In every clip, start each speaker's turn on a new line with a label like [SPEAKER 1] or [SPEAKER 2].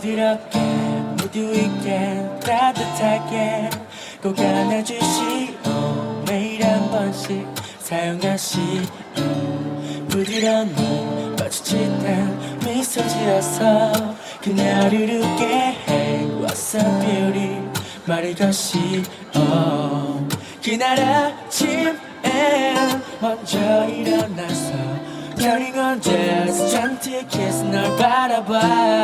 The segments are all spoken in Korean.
[SPEAKER 1] 새벽에 무드 있게 따뜻하게 꼭 안아주시오. 매일 한 번씩 사용하시오. 부드러운 마주치듯 미소 지어서 그날을 웃게 해. What's up beauty? 말을 거시오. 그날 아침에 먼저 일어나서 Turning on jazz 잔뜩 kiss 널 바라봐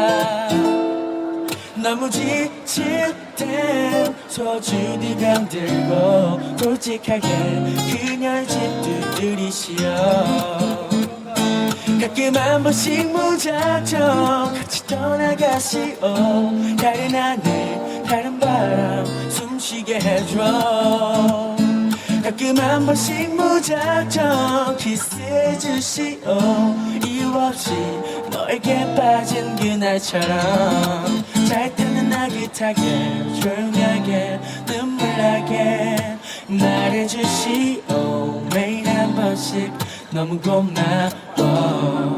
[SPEAKER 1] 너무 지칠 땐 소주도 병들고 솔직하게 그녀의 집 두드리시오 가끔 한 번씩 무작정 같이 떠나가시오. 다른 하늘 다른 바람 숨쉬게 해줘. 가끔 한 번씩 무작정 키스해주시오. 이유 없이 너에게 빠진 그날처럼 잘 때는 나긋하게 조용하게 눈물 나게. 말해주시오 매일 한 번씩. 너무 고마워